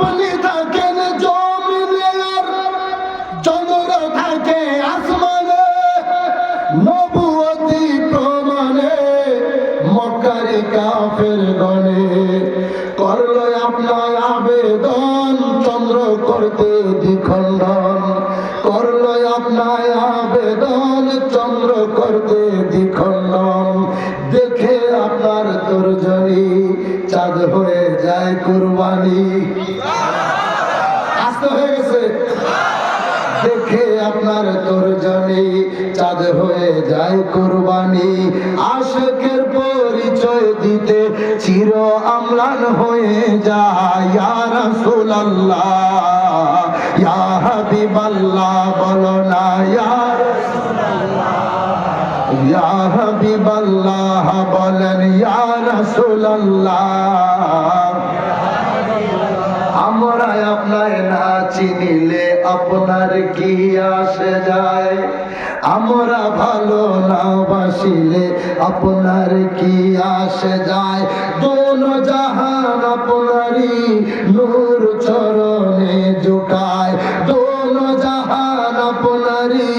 আপনি থাকেন জমিনে আর চন্দ্র থাকে আসমানে নবুয়তি প্রমাণে, মক্কারি কাফের গণে। করল আপনার আবেদন, চন্দ্র করতে দ্বিখণ্ডন। করল আপনার আবেদন, চন্দ্র করতে দ্বিখণ্ডন। দেখে আপনার তর্জনী, চাঁদ হয়ে যায় কুরবানি। আস্তে হয়ে গেছে। দেখে আপনার তর্জনী চাঁদ হয়ে যায় কুরবানি। আশকের পরিচয় দিতে চির আমলান হয়ে যায়। রাসূলুল্লাহ, ইয়া হাবিবাল্লাহ, বলো না, ইয়া ইয়া হাবিবাল্লাহ, বলেন, ইয়া রাসূলুল্লাহ। আমরা আপনার না চিনিলে আপনার কি আসে যায়? আমরা ভালো না বাসিলে আপনার কি আসে যায়? দোন জাহান আপনারই নূর চরণে ঝুকায় দোন জাহান আপনারই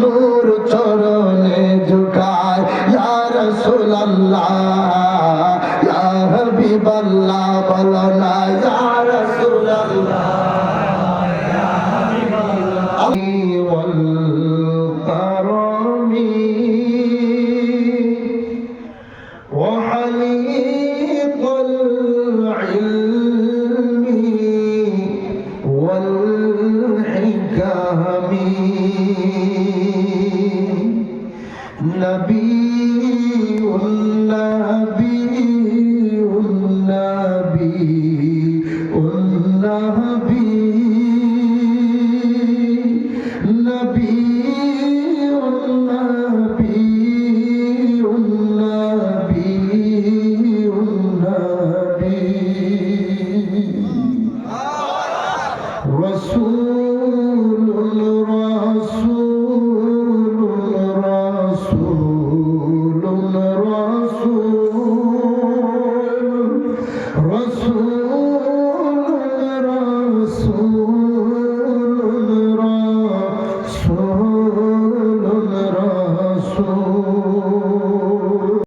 নূর চরণে ঝুকায় ইয়া রাসূলুল্লাহ। আল্লাহ নবী رسول رسول رسول